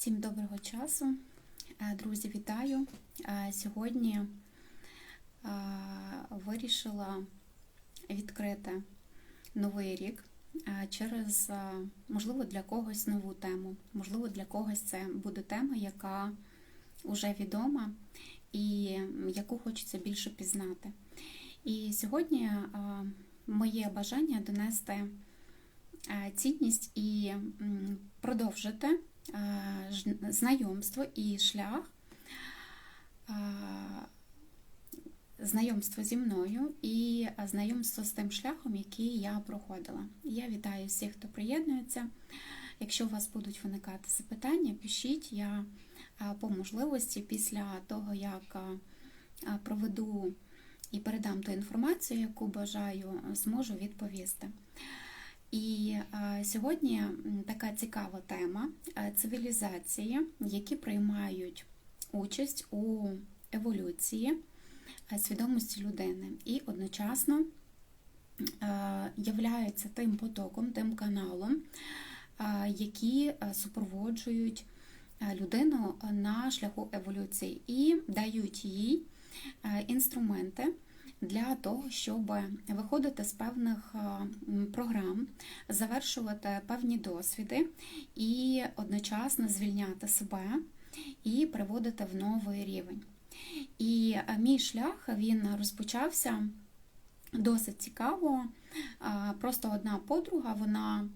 Всім доброго часу. Е, Друзі, вітаю. Е, Сьогодні е, вирішила відкрити новий рік через, можливо, для когось нову тему. Можливо, для когось це буде тема, яка вже відома і яку хочеться більше пізнати. І сьогодні моє бажання донести цінність і продовжити знайомство і шлях, е, знайомство зі мною і е, знайомство з тим шляхом, який я проходила. Я вітаю всіх, хто приєднується. Якщо у вас будуть виникати запитання, пишіть. Я е, по можливості після того, як е, е, проведу і передам ту інформацію, яку бажаю, зможу відповісти. І е, сьогодні така цікава тема е, цивілізації, які приймають участь у еволюції е, свідомості людини. І одночасно являються тим потоком, тим каналом, які супроводжують людину на шляху еволюції і дають їй інструменти для того, щоб виходити з певних е, програм, завершувати певні досвіди і одночасно звільняти себе і приводити в новий рівень. І е, мій шлях він розпочався досить цікаво. Е, Просто одна подруга, вона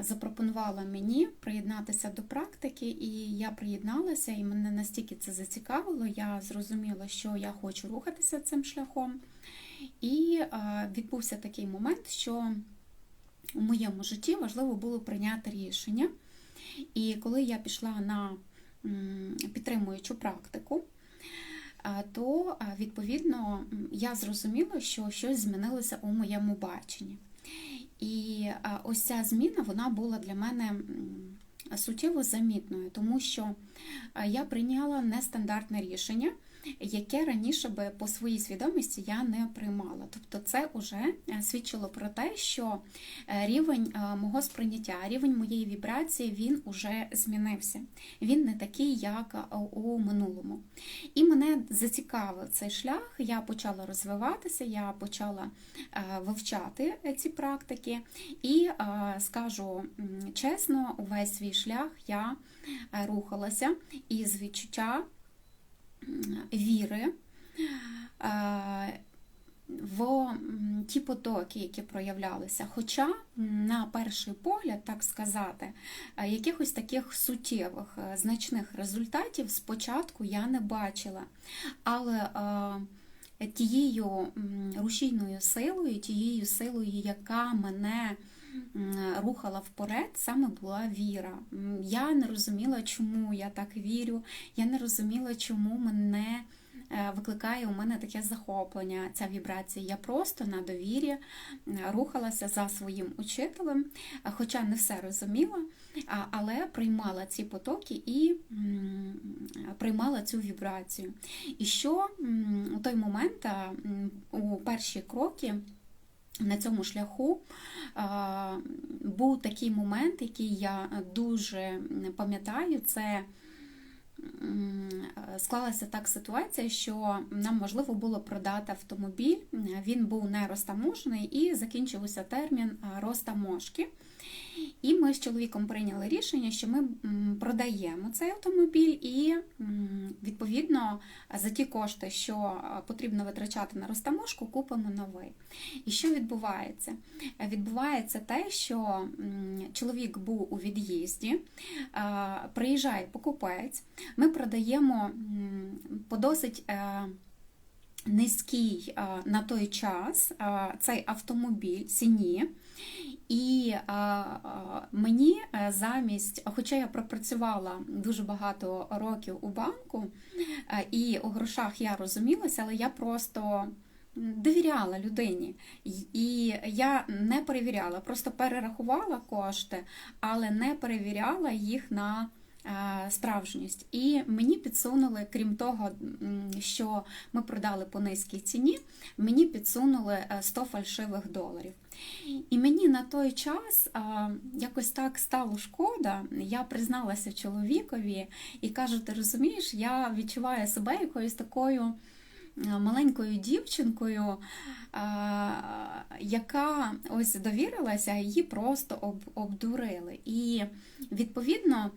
запропонувала мені приєднатися до практики, і я приєдналася, і мене настільки це зацікавило, я зрозуміла, що я хочу рухатися цим шляхом. І відбувся такий момент, що у моєму житті важливо було прийняти рішення. І коли я пішла на підтримуючу практику, то відповідно я зрозуміла, що щось змінилося у моєму баченні. І ось ця зміна вона була для мене суттєво замітною, тому що я прийняла нестандартне рішення, яке раніше би по своїй свідомості я не приймала. Тобто це вже свідчило про те, що е, рівень е, мого сприйняття, рівень моєї вібрації він уже змінився. Він не такий, як е, у минулому. І мене зацікавив цей шлях. Я почала розвиватися, я почала е, вивчати ці практики, і е, скажу чесно, увесь свій шлях я е, рухалася із відчуття віри. е, В ті потоки, які проявлялися. Хоча, на перший погляд, так сказати, е, якихось таких суттєвих е, значних результатів спочатку я не бачила. Але тією рушійною силою, тією силою, яка мене рухала вперед, саме була віра. Я не розуміла, чому я так вірю, я не розуміла, чому мене е, викликає у мене таке захоплення, ця вібрація. Я просто на довірі е, рухалася за своїм учителем, хоча не все розуміла, але приймала ці потоки і приймала цю вібрацію. І що у той момент, у перші кроки, на цьому шляху був такий момент, який я дуже пам'ятаю, це склалася так ситуація, що нам можливо було продати автомобіль. Він був не розтаможений і закінчився термін розтаможки. І ми з чоловіком прийняли рішення, що ми продаємо цей автомобіль, і відповідно за ті кошти, що потрібно витрачати на розтаможку, купимо новий. І що відбувається? Е, Відбувається те, що чоловік був у від'їзді, приїжджає покупець, ми продаємо по досить. е, Низький на той час цей автомобіль ціні, і мені е, замість, хоча я пропрацювала дуже багато років у банку, е, і у грошах я розумілася, але я просто довіряла людині. І я не перевіряла, просто перерахувала кошти, але не перевіряла їх на справжність. І мені підсунули, крім того, що ми продали по низькій ціні, мені підсунули 100 фальшивих доларів. І мені на той час якось так стало шкода. Я призналася чоловікові і кажу: ти розумієш, я відчуваю себе якоюсь такою. Маленькою дівчинкою, яка ось довірилася, її просто обдурили. І відповідно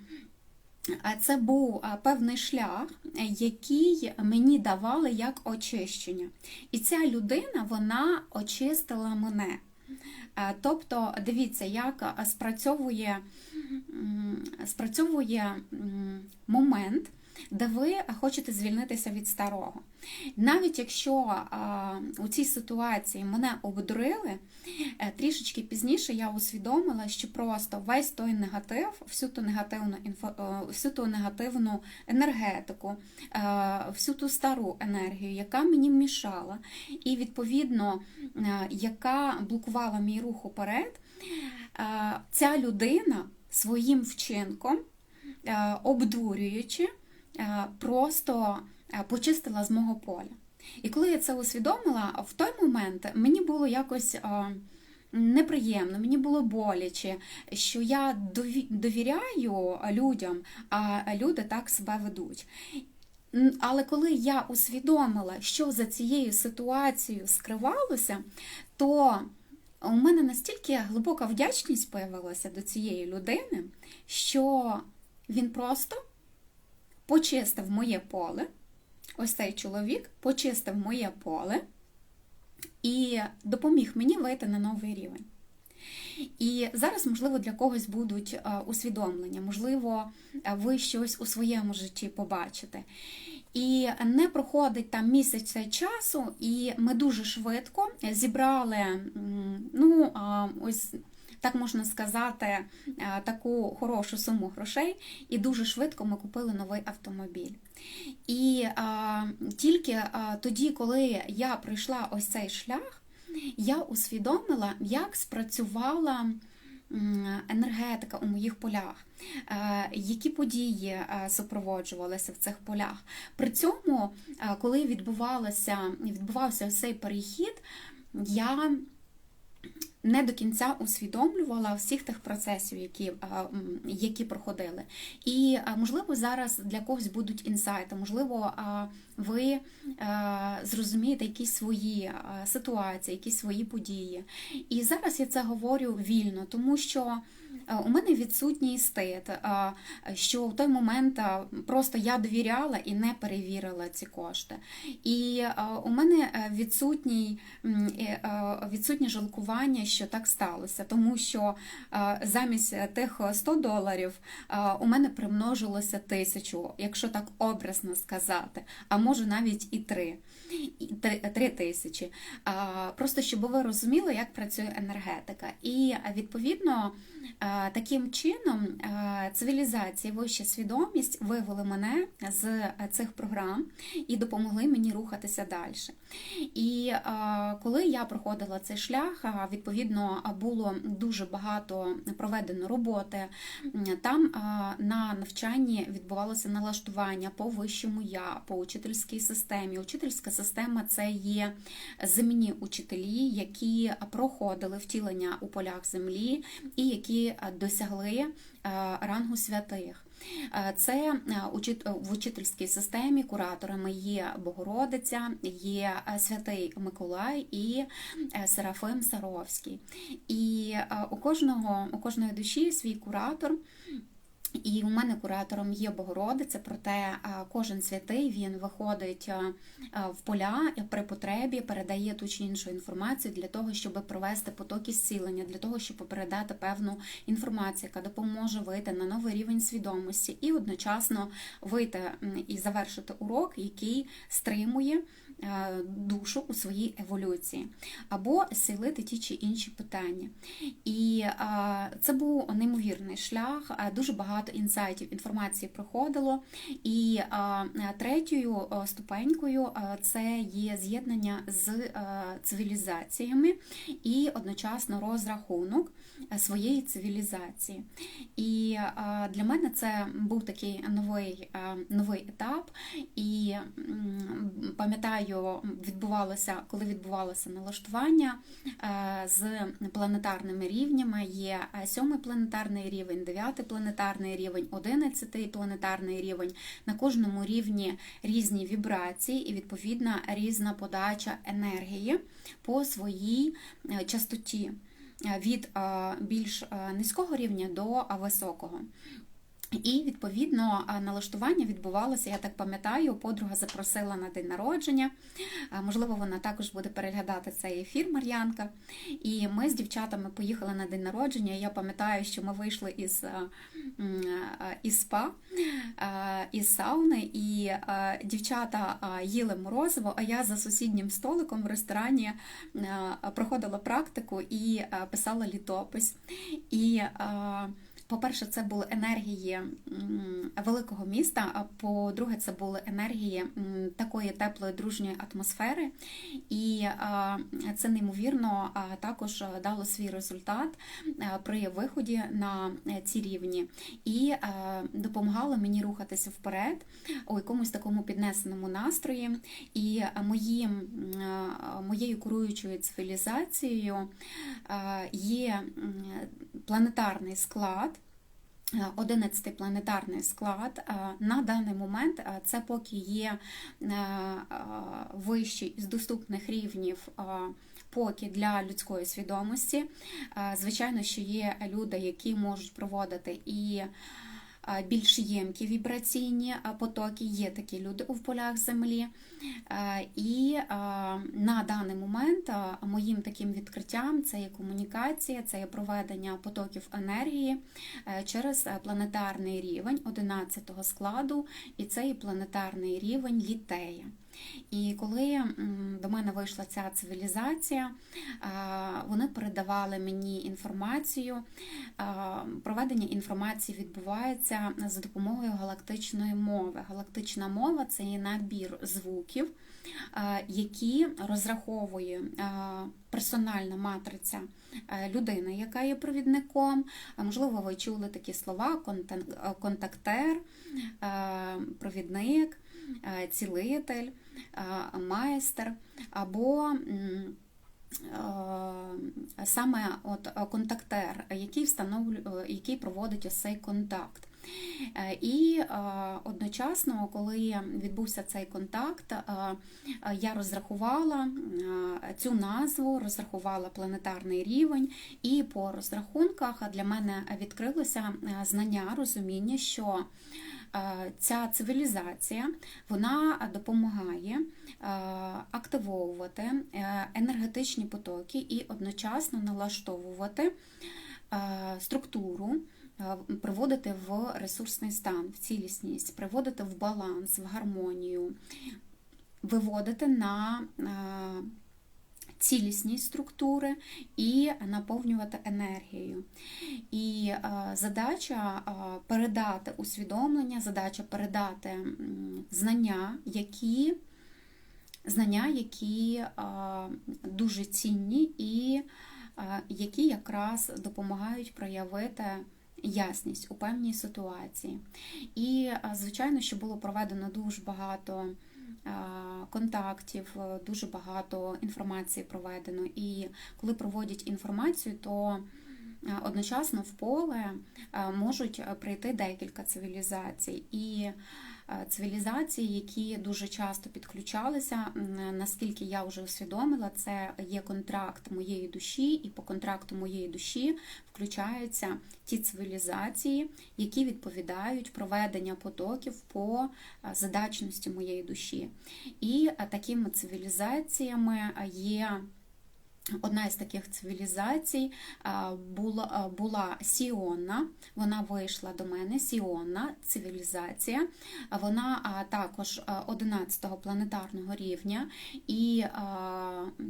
це був певний шлях, який мені давали як очищення. І ця людина вона очистила мене. Тобто, дивіться, як спрацьовує, спрацьовує момент де ви хочете звільнитися від старого. Навіть якщо у цій ситуації мене обдурили, е, трішечки пізніше я усвідомила, що просто весь той негатив, всю ту негативну е, всю ту негативну енергетику, е, всю ту стару енергію, яка мені мішала, і відповідно, яка блокувала мій рух уперед, ця людина своїм вчинком, обдурюючи, просто е, почистила з мого поля. І коли я це усвідомила, в той момент мені було якось е, неприємно, мені було боляче, що я довіряю людям, а люди так себе ведуть. Але коли я усвідомила, що за цією ситуацією скривалося, то у мене настільки глибока вдячність появилася до цієї людини, що він просто почистив моє поле. Ось цей чоловік почистив моє поле і допоміг мені вийти на новий рівень. І зараз, можливо, для когось будуть е, усвідомлення, можливо, ви щось у своєму житті побачите. І не проходить там місяць часу, і ми дуже швидко зібрали ну, ось так можна сказати, е, таку хорошу суму грошей, і дуже швидко ми купили новий автомобіль. І а, тільки а, тоді, коли я пройшла ось цей шлях, я усвідомила, як спрацювала. Енергетика у моїх полях, е, які події е, супроводжувалися в цих полях. При цьому, коли відбувався цей перехід, я не до кінця усвідомлювала всіх тих процесів, які які проходили. І, можливо, зараз для когось будуть інсайти, можливо, ви зрозумієте якісь свої ситуації, якісь свої події. І зараз я це говорю вільно, тому що. Е, у мене відсутній стит, е, що в той момент е, просто я довіряла і не перевірила ці кошти. І у мене відсутній, відсутнє жалкування, що так сталося, тому що замість тих 100 доларів у мене примножилося тисячу, якщо так образно сказати, а може навіть і три. Три тисячі. Просто щоб ви розуміли, як працює енергетика. І відповідно таким чином цивілізація, вища свідомість вивели мене з цих програм і допомогли мені рухатися далі. І коли я проходила цей шлях, відповідно було дуже багато проведено роботи. Там на навчанні відбувалося налаштування по вищому я, по учительській системі. Учительська система це є земні учителі, які проходили втілення у полях землі і які досягли рангу святих. Це в учительській системі кураторами є Богородиця, є Святий Миколай і Серафим Саровський. І у кожного у кожної душі свій куратор. І у мене куратором є Богородиця, проте кожен святий він виходить в поля при потребі, передає ту чи іншу інформацію для того, щоб провести потоки зцілення, для того, щоб передати певну інформацію, яка допоможе вийти на новий рівень свідомості і одночасно вийти і завершити урок, який стримує. Душу у своїй еволюції, або зцілити ті чи інші питання. І це був неймовірний шлях, дуже багато інсайтів, інформації проходило. І третьою ступенькою це є з'єднання з цивілізаціями і одночасно розрахунок своєї цивілізації. І для мене це був такий новий новий етап. І пам'ятаю, відбувалося, коли відбувалося налаштування з планетарними рівнями. Є сьомий планетарний рівень, дев'ятий планетарний рівень, одинадцятий планетарний рівень. На кожному рівні різні вібрації і, відповідно, різна подача енергії по своїй частоті. Е, від е, більш е, низького рівня до високого. І, відповідно, налаштування відбувалося, я так пам'ятаю, подруга запросила на день народження. Можливо, вона також буде переглядати цей ефір Мар'янка. І ми з дівчатами поїхали на день народження. Я пам'ятаю, що ми вийшли із із спа, із сауни, і дівчата їли морозиво, а я за сусіднім столиком в ресторані проходила практику і писала літопис. І по-перше, це були енергії великого міста, а по-друге, це були енергії такої теплої дружньої атмосфери, і це неймовірно також дало свій результат при виході на ці рівні і допомагало мені рухатися вперед у якомусь такому піднесеному настрої. І моїм, моєю куруючою цивілізацією є планетарний склад. 11 планетарний склад. На даний момент це поки є вищий із доступних рівнів. Поки для людської свідомості. Звичайно, що є люди, які можуть проводити і більш ємкі вібраційні потоки, є такі люди у полях землі. І на даний момент моїм таким відкриттям це є комунікація, це є проведення потоків енергії е, через планетарний рівень 11 складу, і це є планетарний рівень літея. І коли до мене вийшла ця цивілізація, вони передавали мені інформацію. Проведення інформації відбувається за допомогою галактичної мови. Галактична мова це є набір звуків, які розраховує персональна матриця людини, яка є провідником. Можливо, ви чули такі слова: контактер, провідник. Е, цілитель, е, майстер або саме от контактер, який встановлює, який проводить ось цей контакт. І одночасно, коли відбувся цей контакт, я розрахувала цю назву, розрахувала планетарний рівень, і по розрахунках для мене відкрилося знання, розуміння, що ця цивілізація вона допомагає активовувати е, енергетичні потоки і одночасно налаштовувати структуру. Приводити в ресурсний стан, в цілісність, приводити в баланс, в гармонію, виводити на цілісність структури і наповнювати енергією. І задача передати усвідомлення, задача передати знання, які знання, які дуже цінні і які якраз допомагають проявити. Ясність у певній ситуації. І, звичайно, що було проведено дуже багато контактів, е, дуже багато інформації проведено. І коли проводять інформацію, то одночасно в поле е, можуть прийти декілька цивілізацій. І Е, цивілізації, які дуже часто підключалися. Наскільки я вже усвідомила, це є контракт моєї душі, і по контракту моєї душі включаються ті цивілізації, які відповідають проведення потоків по е, задачності моєї душі. І е, такими цивілізаціями є. Одна із таких цивілізацій була була Сіонна, вона вийшла до мене, Сіонна цивілізація, вона також 11-го планетарного рівня. І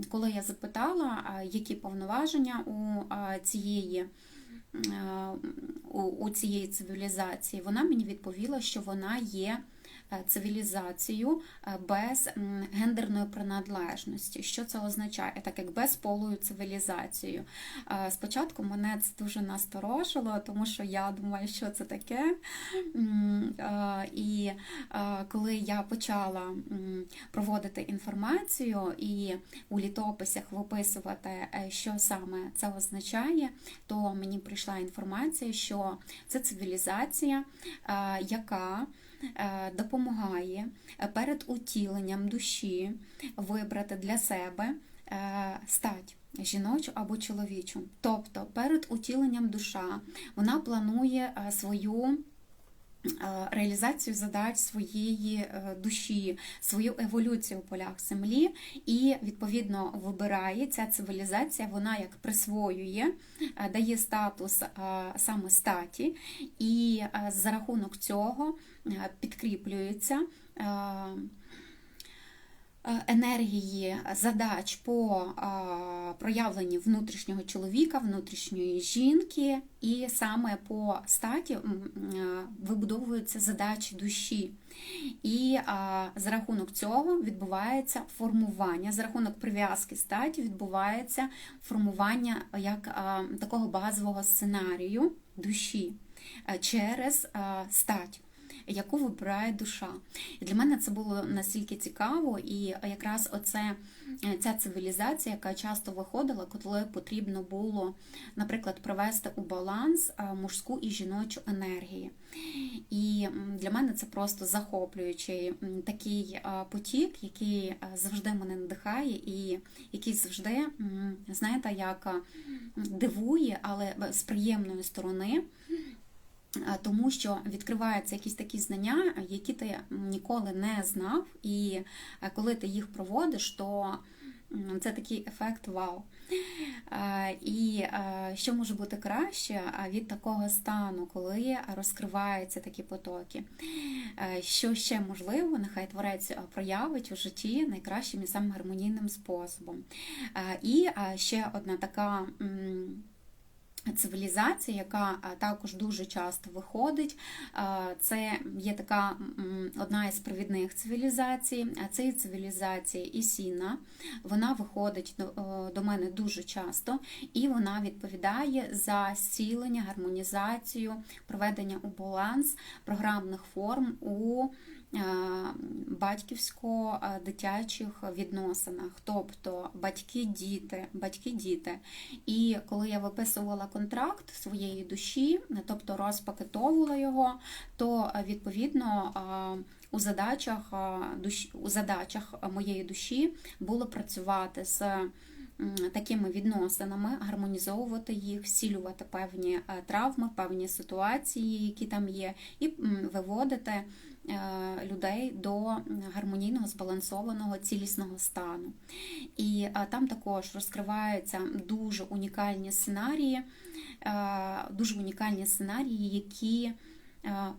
коли я запитала, які повноваження у цієї у цієї цивілізації, вона мені відповіла, що вона є е, цивілізацію е, без гендерної приналежності. Що це означає? Так як безполою цивілізацією. Е, Спочатку мене це дуже насторожило, тому що я думаю, що це таке. Е, І е, коли я почала проводити інформацію і у літописях виписувати, е, що саме це означає, то мені прийшла інформація, що це цивілізація, е, яка е, допомагає е, перед утіленням душі вибрати для себе е, стать. Жіночу або чоловічу. Тобто перед утіленням душа вона планує е, свою е, реалізацію задач своєї е, душі, свою еволюцію у полях землі, і відповідно вибирає ця цивілізація, вона як присвоює, е, дає статус е, саме статі, і е, за рахунок цього е, підкріплюється. Е, е, Енергії задач по проявленні внутрішнього чоловіка, внутрішньої жінки, і саме по статі е, вибудовуються задачі душі. І за рахунок цього відбувається формування, за рахунок прив'язки статі відбувається формування як такого базового сценарію душі е, через стать яку вибирає душа. І для мене це було настільки цікаво, і якраз оце ця цивілізація, яка часто виходила, коли потрібно було, наприклад, привести у баланс мужську і жіночу енергії. І для мене це просто захоплюючий такий потік, який завжди мене надихає, і який завжди, знаєте, як дивує, але з приємної сторони тому що відкриваються якісь такі знання, які ти ніколи не знав, і коли ти їх проводиш, то це такий ефект вау. І що може бути краще від такого стану, коли розкриваються такі потоки? Що ще можливо, нехай творець проявить у житті найкращим і самим гармонійним способом. І ще одна така цивілізація, яка також дуже часто виходить. Це є така одна із провідних цивілізацій, а це цивілізація Ісіна. Вона виходить до мене дуже часто, і вона відповідає за зцілення, гармонізацію, проведення у баланс програмних форм у батьківсько-дитячих відносинах, тобто батьки-діти, батьки-діти. І коли я виписувала контракт своєї душі, тобто розпакетовувала його, то відповідно у задачах, у задачах моєї душі було працювати з такими відносинами, гармонізовувати їх, всілювати певні травми, певні ситуації, які там є, і виводити людей до гармонійного, збалансованого, цілісного стану. І там також розкриваються дуже унікальні сценарії, дуже унікальні сценарії, які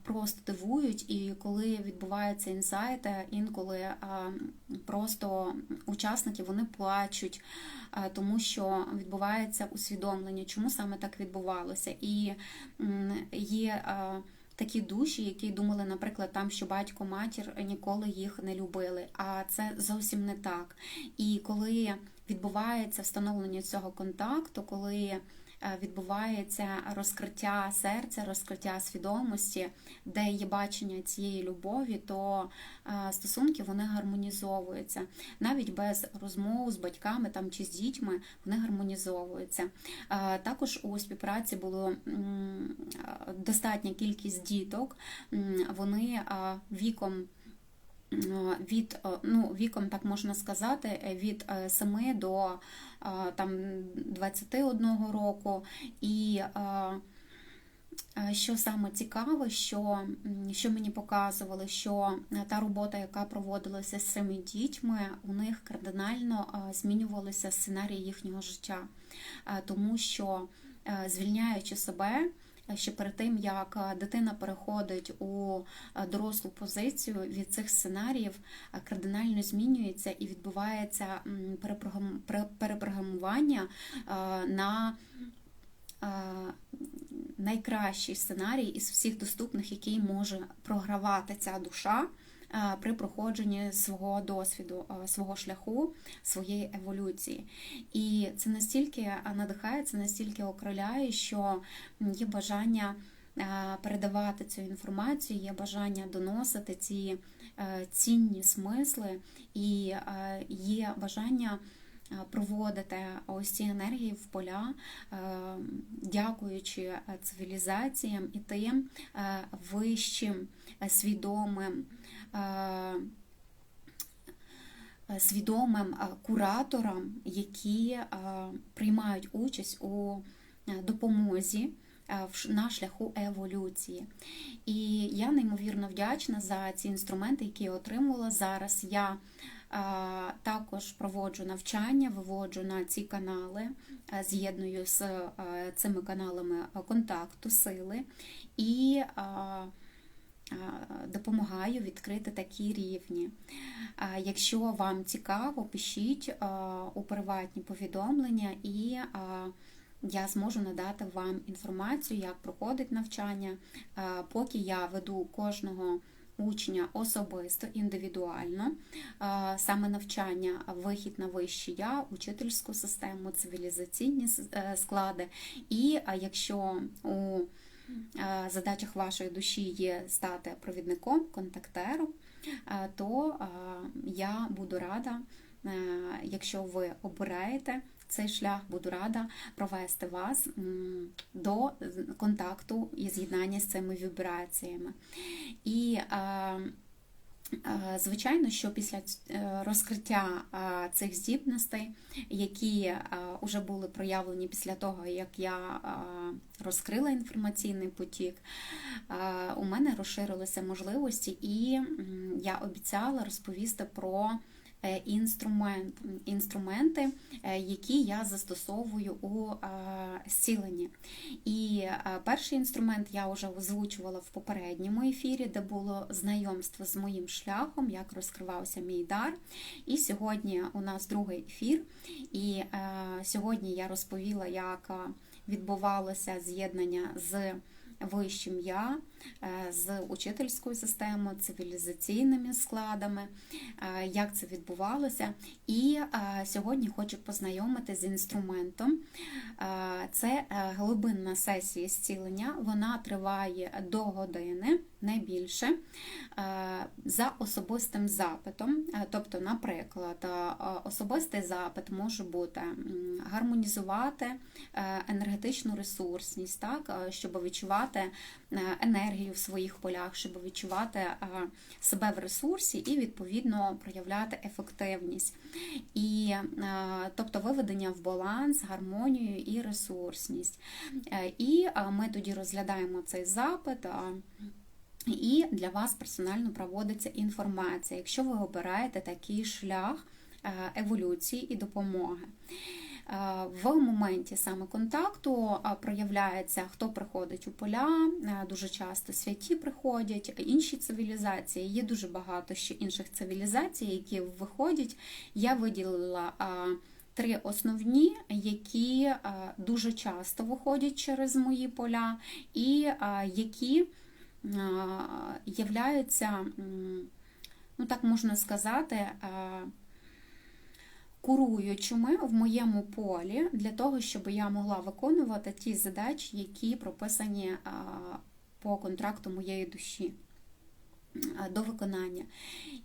Просто дивують, і коли відбуваються інсайти, інколи просто учасники вони плачуть, тому що відбувається усвідомлення, чому саме так відбувалося. І є такі душі, які думали, наприклад, там, що батько, матір ніколи їх не любили. А це зовсім не так. І коли відбувається встановлення цього контакту, коли Е, відбувається розкриття серця, розкриття свідомості, де є бачення цієї любові, то е, стосунки вони гармонізовуються. Навіть без розмов з батьками там, чи з дітьми вони гармонізовуються. Е, також у співпраці було достатня кількість діток, вони віком. Від ну, віком, так можна сказати, від 7 до там 21 року. І що саме цікаве, що що мені показували, що та робота, яка проводилася з цими дітьми, у них кардинально змінювалися сценарії їхнього життя, тому що звільняючи себе ще перед тим, як е, дитина переходить у е, дорослу позицію, від цих сценаріїв е, кардинально змінюється і відбувається перепрограмування на Найкращий сценарій із всіх доступних, який може програвати ця душа при проходженні свого досвіду, свого шляху, своєї еволюції. І це настільки надихає, це настільки окриляє, що є бажання передавати цю інформацію, є бажання доносити ці цінні смисли, і є бажання. Проводити ось ці енергії в поля, дякуючи цивілізаціям і тим вищим свідомим свідомим кураторам, які приймають участь у допомозі на шляху еволюції. І я неймовірно вдячна за ці інструменти, які я отримувала зараз. Я також проводжу навчання, виводжу на ці канали, з'єдную з цими каналами контакту, сили і допомагаю відкрити такі рівні. Якщо вам цікаво, пишіть у приватні повідомлення і я зможу надати вам інформацію, як проходить навчання, поки я веду кожного учня особисто, індивідуально, саме навчання, вихід на вище я, учительську систему, цивілізаційні е, склади. І якщо у задачах вашої душі є стати провідником, контактером, то я буду рада, е, якщо ви обираєте цей шлях, буду рада провести вас до контакту і з'єднання з цими вібраціями. І Звичайно, що після е, розкриття цих здібностей, які вже були проявлені після того, як я розкрила інформаційний потік, у мене розширилися можливості, і я обіцяла розповісти про інструмент, інструменти, е, які я застосовую у е, зціленні. І перший інструмент я вже озвучувала в попередньому ефірі, де було знайомство з моїм шляхом, як розкривався мій дар. І сьогодні у нас другий ефір. І сьогодні я розповіла, як відбувалося з'єднання з вищим я е, з учительською системою, цивілізаційними складами, е, як це відбувалося. І е, сьогодні хочу познайомити з інструментом. Це глибинна сесія зцілення, вона триває до години, не більше, за особистим запитом. Тобто, наприклад, особистий запит може бути гармонізувати енергетичну ресурсність, так, щоб відчувати е, енергію в своїх полях, щоб відчувати е, себе в ресурсі і, відповідно, проявляти ефективність. І, е, Тобто виведення в баланс, гармонію і ресурсність. І ми тоді розглядаємо цей запит. І для вас персонально проводиться інформація, якщо ви обираєте такий шлях еволюції і допомоги. В моменті саме контакту проявляється, хто приходить у поля, дуже часто святі приходять, інші цивілізації. Є дуже багато ще інших цивілізацій, які виходять. Я виділила три основні, які дуже часто виходять через мої поля, і які являються, ну так можна сказати, куруючими в моєму полі для того, щоб я могла виконувати ті задачі, які прописані по контракту моєї душі. До виконання.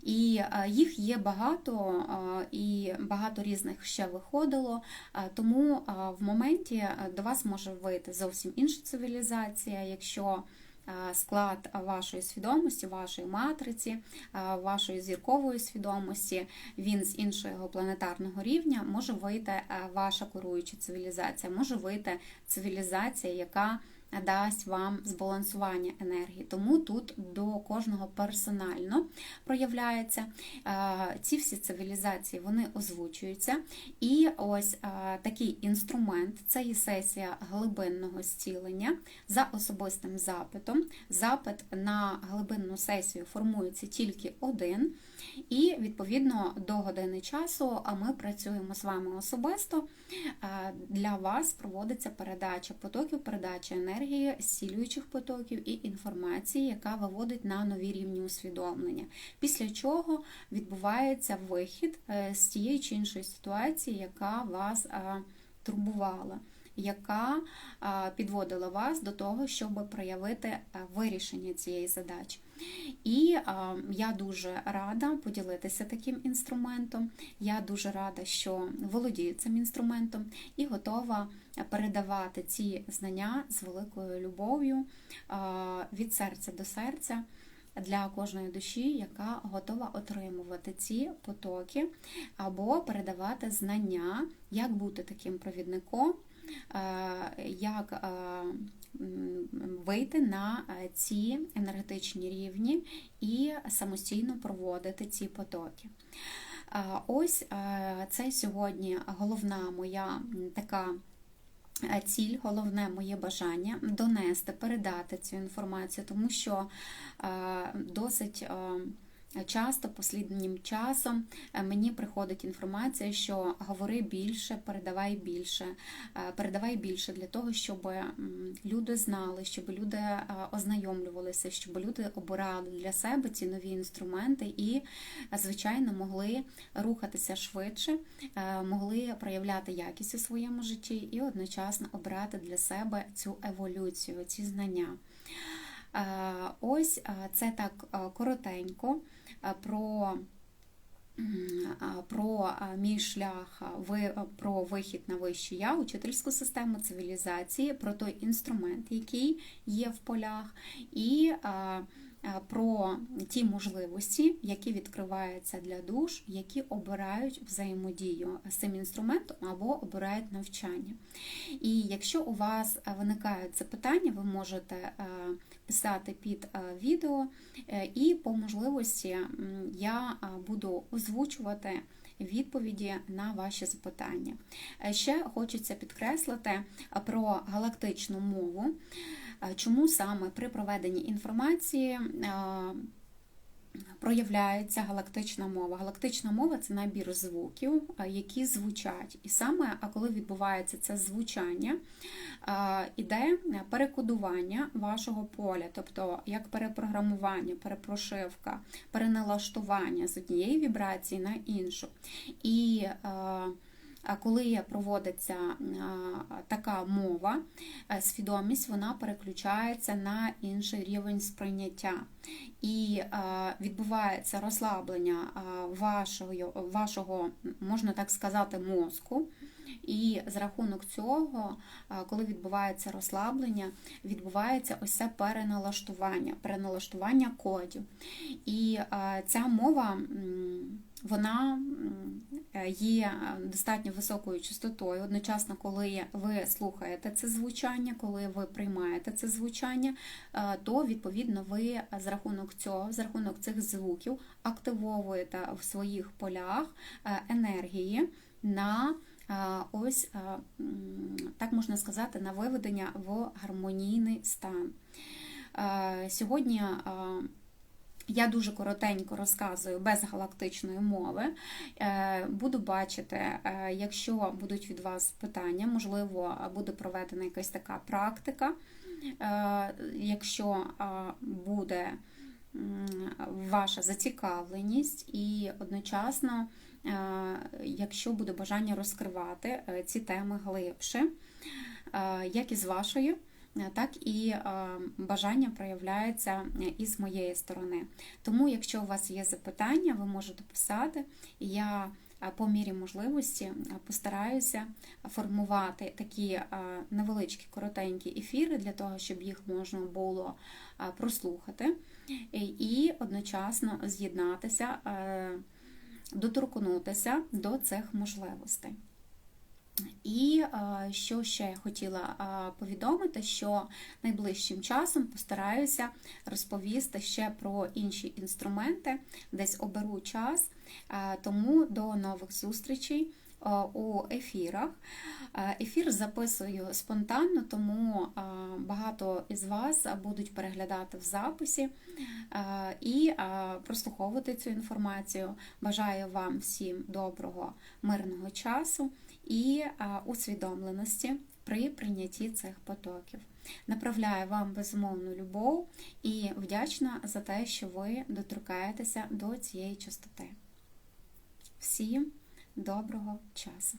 І їх є багато, і багато різних ще виходило. Тому в моменті до вас може вийти зовсім інша цивілізація, якщо склад вашої свідомості, вашої матриці, вашої зіркової свідомості, він з іншого планетарного рівня. Може вийти ваша куруюча цивілізація, може вийти цивілізація, яка дасть вам збалансування енергії. Тому тут до кожного персонально проявляється. Ці всі цивілізації вони озвучуються. І ось такий інструмент це є сесія глибинного зцілення за особистим запитом. Запит на глибинну сесію формується тільки один. І, відповідно, до години часу ми працюємо з вами особисто. Для вас проводиться передача потоків, передача енергії енергії, зцілюючих потоків і інформації, яка виводить на нові рівні усвідомлення. Після чого відбувається вихід е, з тієї чи іншої ситуації, яка вас е, турбувала. Яка підводила вас до того, щоб проявити вирішення цієї задачі. І я дуже рада поділитися таким інструментом. Я дуже рада, що володію цим інструментом і готова передавати ці знання з великою любов'ю від серця до серця. Для кожної душі, яка готова отримувати ці потоки, або передавати знання, як бути таким провідником, як вийти на ці енергетичні рівні і самостійно проводити ці потоки. Ось це сьогодні головна моя така. Ціль, головне моє бажання донести, передати цю інформацію, тому що досить Часто посліднім часом е, мені приходить інформація, що говори більше, передавай більше, е, передавай більше для того, щоб люди знали, щоб люди е, ознайомлювалися, щоб люди обирали для себе ці нові інструменти і, звичайно, могли рухатися швидше, могли проявляти якість у своєму житті і одночасно обрати для себе цю еволюцію, ці знання. Ось це так коротенько про про мій шлях, про вихід на вище я, учительську систему цивілізації, про той інструмент, який є в полях, і про ті можливості, які відкриваються для душ, які обирають взаємодію з цим інструментом або обирають навчання. І якщо у вас виникають запитання, ви можете писати під відео, е, і по можливості я буду озвучувати. Відповіді на ваші запитання. Е, ще хочеться підкреслити про галактичну мову. Чому саме при проведенні інформації проявляється галактична мова? Галактична мова це набір звуків, які звучать. І саме коли відбувається це звучання, іде перекодування вашого поля, тобто як перепрограмування, перепрошивка, переналаштування з однієї вібрації на іншу. І коли проводиться така мова, е, свідомість вона переключається на інший рівень сприйняття. І відбувається розслаблення вашого, вашого, можна так сказати, мозку. І за рахунок цього, коли відбувається розслаблення, відбувається ось це переналаштування, переналаштування кодів. І ця мова вона є достатньо високою частотою. Одночасно, коли ви слухаєте це звучання, коли ви приймаєте це звучання, то відповідно ви за рахунок цього, за рахунок цих звуків активовуєте в своїх полях енергії на ось так можна сказати, на виведення в гармонійний стан. Сьогодні я дуже коротенько розказую без галактичної мови. Е, буду бачити, е, якщо будуть від вас питання, можливо, буде проведена якась така практика. Е, якщо буде ваша зацікавленість і одночасно, якщо буде бажання розкривати ці теми глибше, як і з вашою. Е, так і е, бажання проявляється е, і з моєї сторони. Тому, якщо у вас є запитання, ви можете писати. Я по мірі можливості постараюся формувати такі невеличкі коротенькі ефіри для того, щоб їх можна було прослухати і одночасно з'єднатися, доторкнутися до цих можливостей. І що ще я хотіла повідомити, що найближчим часом постараюся розповісти ще про інші інструменти, десь оберу час, тому до нових зустрічей у ефірах. Ефір записую спонтанно, тому багато із вас будуть переглядати в записі і прослуховувати цю інформацію. Бажаю вам всім доброго, мирного часу і усвідомленості при прийнятті цих потоків. Направляю вам безумовну любов і вдячна за те, що ви доторкаєтеся до цієї частоти. Всім доброго часу!